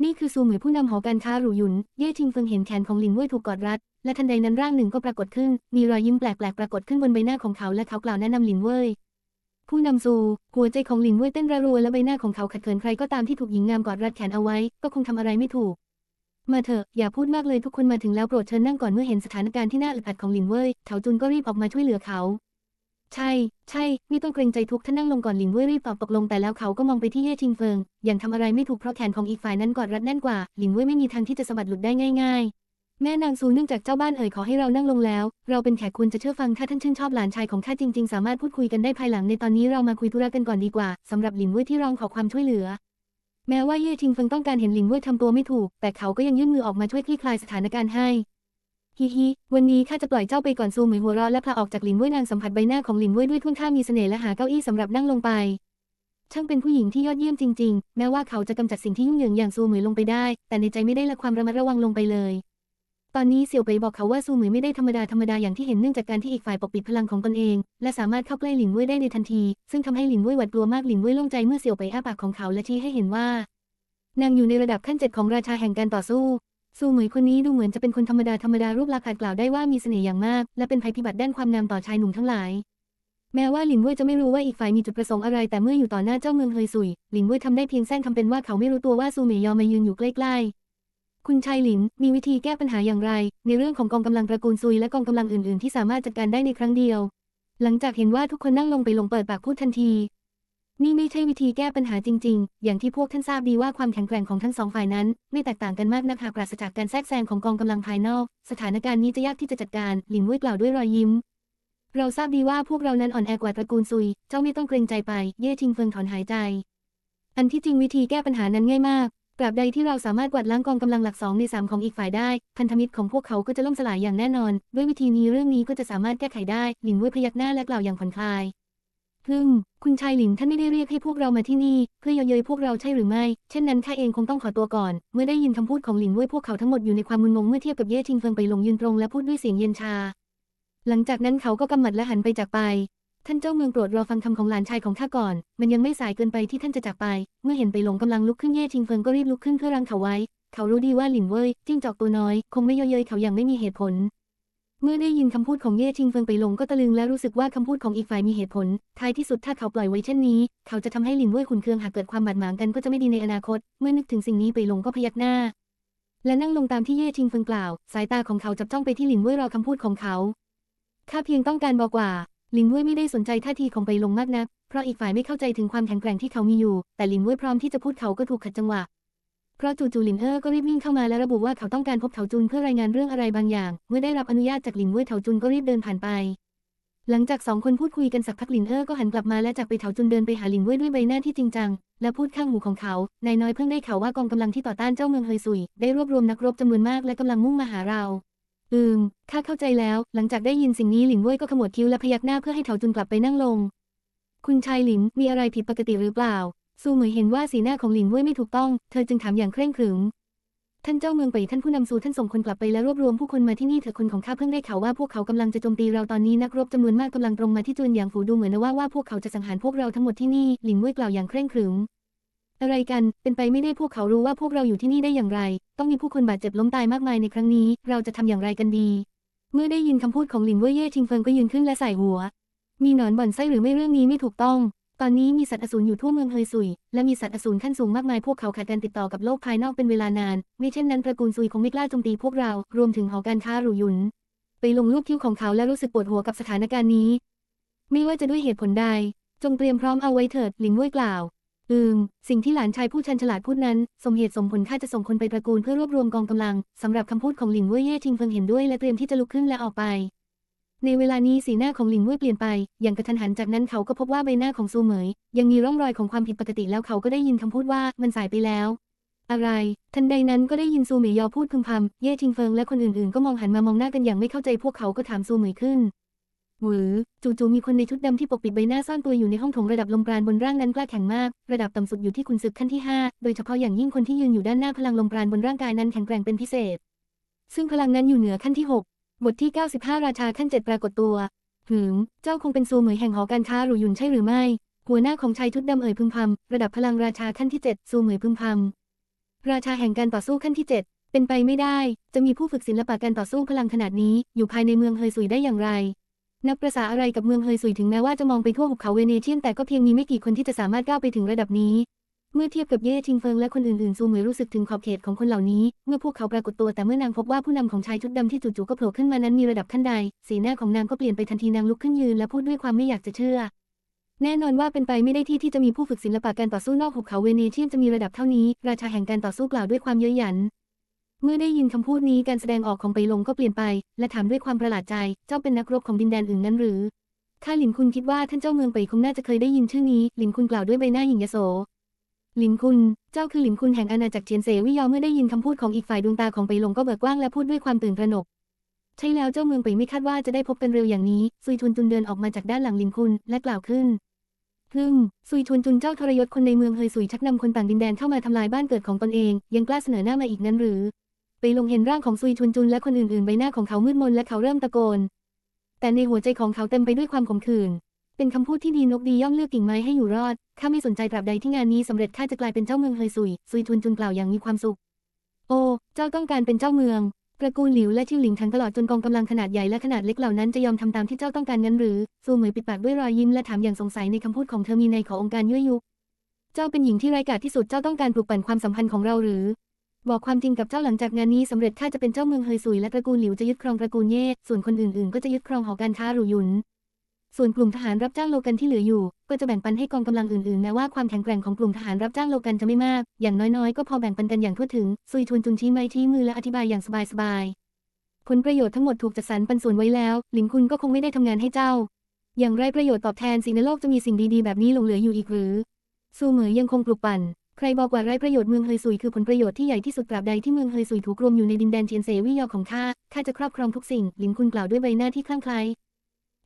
นี่คือซูเหมยผู้นำหอการค้าหรูหยุน เย่ทิงเฟิงเห็นแขนของหลินเว่ยถูกกอดรัด และทันใดนั้นร่างหนึ่งก็ปรากฏขึ้น มีรอยยิ้มแปลกๆปรากฏขึ้นบนใบหน้าของเขาและเขากล่าวแนะนำหลินเว่ยผู้นำซูหัวใจของหลินเว่ยเต้นระรัวและใบหน้าของเขาขัดเขินใครก็ตามที่ถูกหญิงงามกอดรัดแขนเอาไว้ ก็คงทำอะไรไม่ถูก มาเถอะ อย่าพูดมากเลยทุกคนมาถึงแล้วโปรดเชิญนั่งก่อนเมื่อเห็นสถานการณ์ที่น่าอึดอัดของหลินเว่ยเถาจุนก็รีบออกมาช่วยเหลือเขา ใช่ ใช่ไม่ต้องเกรงใจทุกท่านนั่งลงก่อนหลินเว่ยรีบตอบตกลงแต่แล้วเขาก็มองไปที่เย่ชิงเฟิงอย่างทำอะไรไม่ถูกเพราะแขนของอีกฝ่ายนั้นกอดรัดแน่นกว่าหลินเว่ยไม่มีทางที่จะสะบัดหลุดได้ง่าย ๆ แม่นางซูเนื่องจากเจ้าบ้านเอ่ยขอให้เรานั่งลงแล้ว เราเป็นแขกควรจะเชื่อฟังถ้าท่านชื่นชอบหลานชายของข้าจริง ๆ สามารถพูดคุยกันได้ภายหลังในตอนนี้เรามาคุยธุระกันก่อนดีกว่าสำหรับหลินเว่ยที่ร้องขอความช่วยเหลือ แม้ว่าเย่ชิงเฟิงต้องการเห็นหลินเว่ยทำตัวไม่ถูก แต่เขาก็ยังยื่นมือออกมาช่วยคลี่คลายสถานการณ์ให้ฮิฮิวันนี้ข้าจะปล่อยเจ้าไปก่อนซูเหมยหัวเราะและพลาออกจากหลินเว่ยนางสัมผัสใบหน้าของหลินเว่ยด้วยท่วงท่ามีเสน่ห์และหาเก้าอี้สำหรับนั่งลงไป ช่างเป็นผู้หญิงที่ยอดเยี่ยมจริง ๆ แม้ว่าเขาจะกำจัดสิ่งที่ยุ่งเหยิงอย่างซูเหมยลงไปได้ แต่ในใจไม่ได้ละความระมัดระวังลงไปเลย ตอนนี้เสี่ยวไปบอกเขาว่าซูเหมยไม่ได้ธรรมดาธรรมดาอย่างที่เห็นเนื่องจากการที่อีกฝ่ายปกปิดพลังของตนเอง และสามารถเข้าใกล้หลินเว่ยได้ในทันที ซึ่งทำให้หลินเว่ยหวาดกลัวมากหลินเว่ยโล่งใจเมื่อเสี่ยวไปอ้าปากของเขาและชี้ให้เห็นว่านางอยู่ในระดับขั้นเจ็ดของราชาแห่งการต่อสู้ซูเหมยคนนี้ดูเหมือนจะเป็นคนธรรมดาธรรมดารูปลักษณ์อาจกล่าวได้ว่ามีเสน่ห์อย่างมาก และเป็นภัยพิบัติด้านความงามต่อชายหนุ่มทั้งหลายแม้ว่าหลินเว่ยจะไม่รู้ว่าอีกฝ่ายมีจุดประสงค์อะไร แต่เมื่ออยู่ต่อหน้าเจ้าเมืองเฮยซุยหลินเว่ยทำได้เพียงแซงทำเป็นว่าเขาไม่รู้ตัวว่าซูเหมยยอมมายืนอยู่ใกล้ๆ คุณชายหลิน มีวิธีแก้ปัญหาอย่างไร ในเรื่องของกองกำลังตระกูลซุยและกองกำลังอื่น ๆ ที่สามารถจัดการได้ในครั้งเดียว หลังจากเห็นว่าทุกคนนั่งลงไปลงเปิดปากพูดทันที นี่ไม่ใช่วิธีแก้ปัญหาจริง ๆ อย่างที่พวกท่านทราบดีว่าความแข็งแกร่งของทั้งสองฝ่ายนั้น ไม่แตกต่างกันมากนักหากปราศจากการแทรกแซงของกองกำลังภายนอก สถานการณ์นี้จะยากที่จะจัดการ หลินเว่ยกล่าวด้วยรอยยิ้มเราทราบดีว่าพวกเรานั้นอ่อนแอกว่าตระกูลซุย เจ้าไม่ต้องเกรงใจไป เย่ทิงเฟิงถอนหายใจ อันที่จริงวิธีแก้ปัญหานั้นง่ายมาก ตราบใดที่เราสามารถกวาดล้างกองกำลังหลักสองในสามของอีกฝ่ายได้ พันธมิตรของพวกเขาก็จะล่มสลายอย่างแน่นอน ด้วยวิธีนี้เรื่องนี้ก็จะสามารถแก้ไขได้ หลินเว่ยพยักหน้าและกล่าวอย่างผ่อนคลายพึ่ง คุณชายหลินท่านไม่ได้เรียกให้พวกเรามาที่นี่ เพื่อเยาะเย้ยพวกเราใช่หรือไม่ เช่นนั้นข้าเองคงต้องขอตัวก่อน เมื่อได้ยินคำพูดของหลินเว่ยพวกเขาทั้งหมดอยู่ในความมึนงงเมื่อเทียบกับเย่ชิงเฟิงไปลงยืนตรงและพูดด้วยเสียงเย็นชา หลังจากนั้นเขาก็กำหมัดและหันไปจากไป ท่านเจ้าเมืองโปรดรอฟังคำของหลานชายของข้าก่อน มันยังไม่สายเกินไปที่ท่านจะจากไป เมื่อเห็นไปหลงกำลังลุกขึ้นเย่ชิงเฟิงก็รีบลุกขึ้นเพื่อรังเขาไว้ เขารู้ดีว่าหลินเว่ยจิ้งจอกตัวน้อย คงไม่เยาะเย้ยเขาอย่างไม่มีเหตุผล เมื่อได้ยินคำพูดของเย่ชิงเฟิงไปหลงก็ตะลึงและรู้สึกว่าคำพูดของอีกฝ่ายมีเหตุผล ท้ายที่สุดถ้าเขาปล่อยไว้เช่นนี้ เขาจะทำให้หลินเว่ยขุนเคืองหากเกิดความบาดหมางกันก็จะไม่ดีในอนาคต เมื่อนึกถึงสิ่งนี้ไปหลงก็พยักหน้า และนั่งลงตามที่เย่ชิงเฟิงกล่าว สายตาของเขาจับจ้องไปที่หลินเว่ยรอคำพูดของเขาข้าเพียงต้องการบอกว่า ลินเว่ยไม่ได้สนใจท่าทีของไปลงมากนัก เพราะอีกฝ่ายไม่เข้าใจถึงความแข็งแกร่งที่เขามีอยู่ แต่ลินเว่ยพร้อมที่จะพูดเขาก็ถูกขัดจังหวะ เพราะจู่ๆหลินเอ้อก็รีบวิ่งเข้ามาและระบุว่าเขาต้องการพบเถาจุนเพื่อรายงานเรื่องอะไรบางอย่าง เมื่อได้รับอนุญาตจากหลินเว่ยเถาจุนก็รีบเดินผ่านไป หลังจากสองคนพูดคุยกันสักพักหลินเอ้อก็หันกลับมาและจากไปเถาจุนเดินไปหาหลินเว่ยด้วยใบหน้าที่จริงจัง และพูดข้างหูของเขา นายน้อยเพิ่งได้ข่าวว่ากองกำลังที่ต่อต้านเจ้าเมืองเฮยซุยได้รวบรวมนักรบจำนวนมากและกำลังมุ่งมาหาเรา อืม ข้าเข้าใจแล้ว หลังจากได้ยินสิ่งนี้หลินเว่ยก็ขมวดคิ้วและพยักหน้าเพื่อให้เถาจุนกลับไปนั่งลง คุณชายหลิน มีอะไรผิดปกติหรือเปล่า ซูเหมยเห็นว่าสีหน้าของหลินเว่ยไม่ถูกต้อง เธอจึงถามอย่างเคร่งขรึม ท่านเจ้าเมืองไปท่านผู้นำสูท่านส่งคนกลับไปและรวบรวมผู้คนมาที่นี่เถอะคนของข้าเพิ่งได้ข่าวว่าพวกเขากำลังจะโจมตีเราตอนนี้นักรบจำนวนมากกำลังตรงมาที่จวนหยางฝูดูเหมือนว่าว่าพวกเขาจะสังหารพวกเราทั้งหมดที่นี่ หลินเว่ยกล่าวอย่างเคร่งขรึม อะไรกัน เป็นไปไม่ได้พวกเขารู้ว่าพวกเราอยู่ที่นี่ได้อย่างไร ต้องมีผู้คนบาดเจ็บล้มตายมากมายในครั้งนี้ เราจะทำอย่างไรกันดี เมื่อได้ยินคำพูดของหลินเว่ยเย่ชิงเฟิงก็ยืนขึ้นและใส่หัว มีหนอนบ่อนไส้หรือไม่เรื่องนี้ไม่ถูกต้อง ตอนนี้มีสัตว์อสูรอยู่ทั่วเมืองเฮยซุย และมีสัตว์อสูรขั้นสูงมากมายพวกเขาขาดการติดต่อกับโลกภายนอกเป็นเวลานาน ไม่เช่นนั้นตระกูลซุยคงไม่กล้าโจมตีพวกเรา รวมถึงหอการค้าหรูหยุน ไปลงรูปคิ้วของเขาและรู้สึกปวดหัวกับสถานการณ์นี้ ไม่ว่าจะด้วยเหตุผลใด จงเตรียมพร้อมเอาไว้เถิดหลินเว่ยกล่าว อืม สิ่งที่หลานชายผู้ชันฉลาดพูดนั้น สมเหตุสมผลข้าจะส่งคนไปตระกูลเพื่อรวบรวมกองกำลังสำหรับคำพูดของหลินเว่ยเย่ชิงเฟิงเห็นด้วยและเตรียมที่จะลุกขึ้นและออกไป ในเวลานี้สีหน้าของหลินเว่ยเปลี่ยนไป อย่างกระทันหันจากนั้นเขาก็พบว่าใบหน้าของซูเหมย ยังมีร่องรอยของความผิดปกติแล้วเขาก็ได้ยินคำพูดว่ามันสายไปแล้ว อะไร ทันใดนั้นก็ได้ยินซูเหมยยอพูดพึมพำเย่ชิงเฟิงและคนอื่นๆ ก็มองหันมามองหน้ากันอย่างไม่เข้าใจพวกเขาก็ถามซูเหมยขึ้น หวือจู่ๆมีคนในชุดดำที่ปกปิดใบหน้าซ่อนตัวอยู่ในห้องโถงระดับลมปราณบนร่างนั้นกล้าแข็งมาก ระดับต่ำสุดอยู่ที่ขุนศึกขั้นที่ 5 โดยเฉพาะอย่างยิ่งคนที่ยืนอยู่ด้านหน้าพลังลมปราณบนร่างกายนั้นแข็งแกร่งเป็นพิเศษ ซึ่งพลังนั้นอยู่เหนือขั้นที่ 6 บทที่ 95 ราชาขั้น 7 ปรากฏตัว หืม เจ้าคงเป็นซูเหมยแห่งหอการค้าหรูหยุนใช่หรือไม่ หัวหน้าของชายชุดดำเอ่ยพึมพำ ระดับพลังราชาขั้นที่ 7 ซูเหมยพึมพำ ราชาแห่งการต่อสู้ขั้นที่ 7 เป็นไปไม่ได้ จะมีผู้ฝึกศิลปะการต่อสู้พลังขนาดนี้ อยู่ภายในเมืองเฮยซุยได้อย่างไร นับประษาอะไรกับเมืองเฮยซุยถึงแม้ว่าจะมองไปทั่วหุบเขาเวเนเชียนแต่ก็เพียงมีไม่กี่คนที่จะสามารถก้าวไปถึงระดับนี้ เมื่อเทียบกับเย่ชิงเฟิงและคนอื่นๆซูเหมยรู้สึกถึงขอบเขตของคนเหล่านี้ เมื่อพวกเขาปรากฏตัวแต่เมื่อนางพบว่าผู้นำของชายชุดดำที่จู่ๆก็โผล่ขึ้นมานั้นมีระดับขั้นใด สีหน้าของนางก็เปลี่ยนไปทันทีนางลุกขึ้นยืนและพูดด้วยความไม่อยากจะเชื่อ แน่นอนว่าเป็นไปไม่ได้ที่ที่จะมีผู้ฝึกศิลปะการต่อสู้นอกหุบเขาเวเนเชียนจะมีระดับเท่านี้ ราชาแห่งการต่อสู้กล่าวด้วยความเย้ยหยัน เมื่อได้ยินคำพูดนี้การแสดงออกของไปลงก็เปลี่ยนไป และถามด้วยความประหลาดใจ เจ้าเป็นนักรบของดินแดนอื่นนั้นหรือ ข้าหลินคุณคิดว่าท่านเจ้าเมืองไปคงน่าจะเคยได้ยินชื่อนี้ หลินคุณกล่าวด้วยใบหน้าหยิ่งยโส หลินคุณ เจ้าคือหลินคุณแห่งอาณาจักรเจียนเสวิยอเมื่อได้ยินคำพูดของอีกฝ่ายดวงตาของไปลงก็เบิกกว้างและพูดด้วยความตื่นตระหนก ใช่แล้วเจ้าเมืองไปไม่คาดว่าจะได้พบกันเร็วอย่างนี้ ซุยทุนจุนเดินออกมาจากด้านหลังหลินคุณและกล่าวขึ้นฮึมซุยทุนจุนเจ้าทรยศคนในเมืองเฮยซุยชักนำคนต่างดินแดนเข้ามาทำลายบ้านเกิดของตนเอง ยังกล้าเสนอหน้ามาอีกนั้นหรือ ไปลงเห็นร่างของซุยทุนจุนและคนอื่นๆใบหน้าของเขามืดมนและเขาเริ่มตะโกน แต่ในหัวใจของเขาเต็มไปด้วยความขมขื่นเป็นคำพูดที่ดีนกดีย่อมเลือกกิ่งไม้ให้อยู่รอดข้าไม่สนใจตราบใดที่งานนี้สำเร็จข้าจะกลายเป็นเจ้าเมืองเฮยซุยซุยทุนจุนกล่าวอย่างมีความสุข โอ้เจ้าต้องการเป็นเจ้าเมืองตระกูลหลิวและชิวหลิงทั้งตลอดจนกองกำลังขนาดใหญ่และขนาดเล็กเหล่านั้นจะยอมทำตามที่เจ้าต้องการงั้นหรือซูเหมยปิดปากด้วยรอยยิ้มและถามอย่างสงสัยในคำพูดของเธอมีในขององค์การยั่วยุ เจ้าเป็นหญิงที่ไร้กาจที่สุดเจ้าต้องการปลุกปั่นความสัมพันธ์ของเราหรือ บอกความจริงกับเจ้าหลังจากงานนี้สำเร็จข้าจะเป็นเจ้าเมืองเฮยซุยและตระกูลหลิวจะยึดครองตระกูลเย่ ส่วนคนอื่นๆ ก็จะยึดครองหอการค้าหรูหยุน ส่วนกลุ่มทหารรับจ้างโลกันที่เหลืออยู่ ก็จะแบ่งปันให้กองกำลังอื่นๆแม้ว่าความแข็งแกร่งของกลุ่มทหารรับจ้างโลกันจะไม่มาก อย่างน้อยๆ ก็พอแบ่งปันกันอย่างทั่วถึง ซุยทวนจุนชี้ไม้ชี้มือและอธิบายอย่างสบายๆ ผลประโยชน์ทั้งหมดถูกจัดสรรปันส่วนไว้แล้ว หลินคุณก็คงไม่ได้ทำงานให้เจ้า อย่างไรประโยชน์ตอบแทนสิในโลกจะมีสิ่งดีๆแบบนี้หลงเหลืออยู่อีกหรือซูเหมยยังคงปลุกปั่น ใครบอกว่าไร้ประโยชน์เมืองเฮยซุยคือผลประโยชน์ที่ใหญ่ที่สุดตราบใดที่เมืองเฮยซุยถูกรวมอยู่ในดินแดนเทียนเสวิยอของข้า ข้าจะครอบครองทุกสิ่ง หลินคุณกล่าวด้วยใบหน้าที่คลั่งไคล้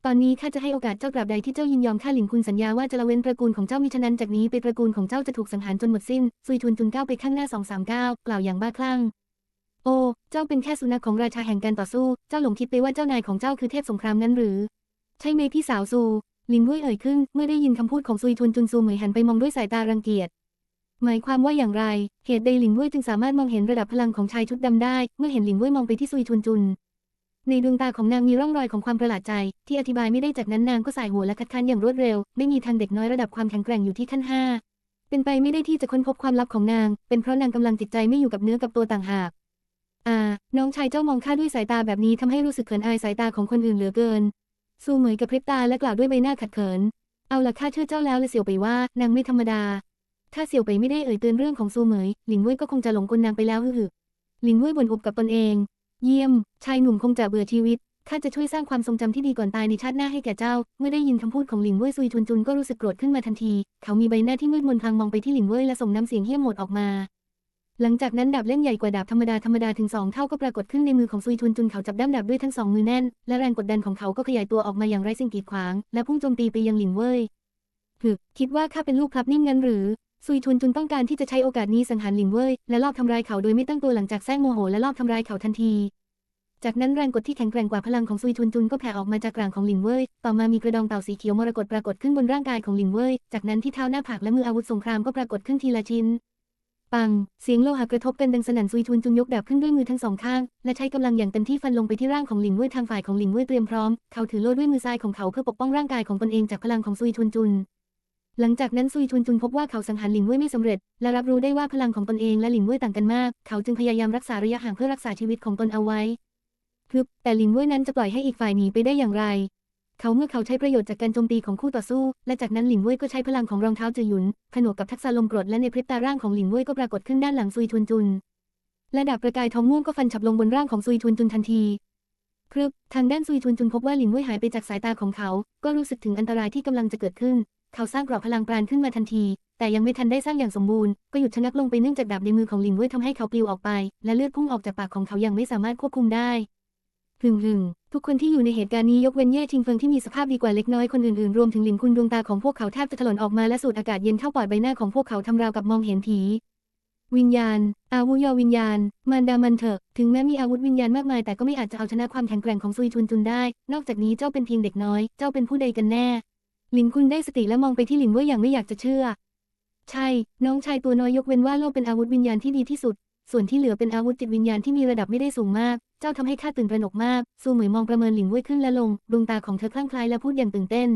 ตอนนี้ข้าจะให้โอกาสเจ้าตราบใดที่เจ้ายินยอมข้าหลินคุณสัญญาว่าจะละเว้นตระกูลของเจ้ามิฉะนั้นจากนี้ไปตระกูลของเจ้าจะถูกสังหารจนหมดสิ้น ซุยทุนจุนก้าวไปข้างหน้าสองสามก้าวกล่าวอย่างบ้าคลั่ง โอ้ เจ้าเป็นแค่สุนัขของราชาแห่งการต่อสู้ เจ้าหลงคิดไปว่าเจ้านายของเจ้าคือเทพสงครามนั้นหรือ ใช่ไหมพี่สาวซูลินเว่ยเอ่ยขึ้น เมื่อได้ยินคำพูดของซุยทุนจุนซูเหมยหันไปมองด้วยสายตารังเกียจ หมายความว่าอย่างไร เหตุใดหลินเว่ยจึงสามารถมองเห็นระดับพลังของชายชุดดำได้ เมื่อเห็นหลินเว่ยมองไปที่ซุยทุนจุน ในดวงตาของนางมีร่องรอยของความประหลาดใจ ที่อธิบายไม่ได้จากนั้นนางก็สายหัวและคัดค้านอย่างรวดเร็ว ไม่มีทางเด็กน้อยระดับความแข็งแกร่งอยู่ที่ขั้นห้าเป็นไปไม่ได้ที่จะค้นพบความลับของนาง เป็นเพราะนางกำลังจิตใจไม่อยู่กับเนื้อกับตัวต่างหากอ่าน้องชายเจ้ามองข้าด้วยสายตาแบบนี้ทำให้รู้สึกเขินอายสายตาของคนอื่นเหลือเกิน ซูเหมยกับพริบตาและกล่าวด้วยใบหน้าขัดเขิน เอาละข้าเชื่อเจ้าแล้วและเสี่ยวไปว่า นางไม่ธรรมดา ถ้าเสี่ยวไปไม่ได้เอ่ยเตือนเรื่องของซูเหมย หลินเว่ยก็คงจะหลงกลนางไปแล้วฮึฮึหลินเว่ยบ่นอุบกับตนเอง เยี่ยม ชายหนุ่มคงจะเบื่อชีวิต ข้าจะช่วยสร้างความทรงจำที่ดีก่อนตายในชาติหน้าให้แก่เจ้า เมื่อได้ยินคำพูดของหลินเว่ยซุยชุนจุนก็รู้สึกโกรธขึ้นมาทันที เขามีใบหน้าที่มืดมนพลางมองไปที่หลินเว่ยและส่งน้ำเสียงเหี้ยมโหดออกมา หลังจากนั้นดาบเล่มใหญ่กว่าดาบธรรมดาธรรมดาถึงสองเท่าก็ปรากฏขึ้นในมือของซุยชุนจุนเขาจับด้ามดาบด้วยทั้งสองมือแน่น และแรงกดดันของเขาก็ขยายตัวออกมาอย่างไร้สิ่งกีดขวาง และพุ่งโจมตีไปยังหลินเว่ยหึคิดว่าข้าเป็นลูกพลับนิ่มงั้นหรือ ซุยชุนจุนต้องการที่จะใช้โอกาสนี้สังหารหลินเว่ยและลอบทำร้ายเขาโดยไม่ตั้งตัวหลังจากแซงโมโหและลอบทำร้ายเขาทันที จากนั้นแรงกดที่แข็งแกร่งกว่าพลังของซุยชุนจุนก็แผ่ออกมาจากกลางของหลินเว่ยต่อมามีกระดองเต่าสีเขียวมรกตปรากฏขึ้นบนร่างกายของหลินเว่ยจากนั้นที่เท้าหน้าผากและมืออาวุธสงครามก็ปรากฏขึ้นทีละชิ้นปัง เสียงโลหะกระทบกันดังสนั่นซุยชุนจุนยกดาบขึ้นด้วยมือทั้งสองข้าง และใช้กำลังอย่างเต็มที่ฟันลงไปที่ร่างของหลินเว่ยทางฝ่ายของหลินเว่ยเตรียมพร้อม เขาถือโล่ด้วยมือซ้ายของเขาเพื่อปกป้องร่างกายของตนเองจากพลังของซุยชุนจุน หลังจากนั้นซุยชุนจุนพบว่าเขาสังหารหลินเว่ยไม่สำเร็จ และรับรู้ได้ว่าพลังของตนเองและหลินเว่ยต่างกันมาก เขาจึงพยายามรักษาระยะห่างเพื่อรักษาชีวิตของตนเอาไว้ฮึบแต่หลินเว่ยนั้นจะปล่อยให้อีกฝ่ายหนีไปได้อย่างไร เขาเมื่อเขาใช้ประโยชน์จากการโจมตีของคู่ต่อสู้ และจากนั้นหลินเว่ยก็ใช้พลังของรองเท้าจือหยุนผนวกกับทักษะลมกรดและในพริบตาร่างของหลินเว่ยก็ปรากฏขึ้นด้านหลังซุยชุนจุนและดาบประกายทองม่วงก็ฟันฉับลงบนร่างของซุยชุนจุนทันทีพรึบทางด้านซุยชุนจุนพบว่าหลินเว่ยหายไปจากสายตาของเขา ก็รู้สึกถึงอันตรายที่กำลังจะเกิดขึ้น เขาสร้างกรอบพลังปราณขึ้นมาทันที แต่ยังไม่ทันได้สร้างอย่างสมบูรณ์ ก็หยุดชะงักลงไปเนื่องจากดาบในมือของหลินเว่ยทำให้เขาปลิวออกไป และเลือดพุ่งออกจากปากของเขาอย่างไม่สามารถควบคุมได้หึ่งหึ่งทุกคนที่อยู่ในเหตุการณ์นี้ยกเว้นเย่ชิงเฟิงที่มีสภาพดีกว่าเล็กน้อยคนอื่นๆ รวมถึงหลินคุณดวงตาของพวกเขาแทบจะถลนออกมาและสูดอากาศเย็นเข้าปอดใบหน้าของพวกเขาทำราวกับมองเห็นผีวิญญาณ อาวุยอวิญญาณ มารดามันเถอะ ถึงแม้มีอาวุธวิญญาณมากมายแต่ก็ไม่อาจจะเอาชนะความแข็งแกร่งของซุยชุนจุนได้ นอกจากนี้เจ้าเป็นเพียงเด็กน้อย เจ้าเป็นผู้ใดกันแน่ หลินคุณได้สติและมองไปที่หลินเว่ยอย่างไม่อยากจะเชื่อ ใช่ น้องชายตัวน้อยยกเว้นว่าโล่เป็นอาวุธวิญญาณที่ดีที่สุด ส่วนที่เหลือเป็นอาวุธจิตวิญญาณที่มีระดับไม่ได้สูงมาก เจ้าทำให้ข้าตื่นตระหนกมาก ซูเหมยมองประเมินหลินเว่ยขึ้นและลง ดวงตาของเธอคลั่งไคล้และพูดอย่างตื่นเต้น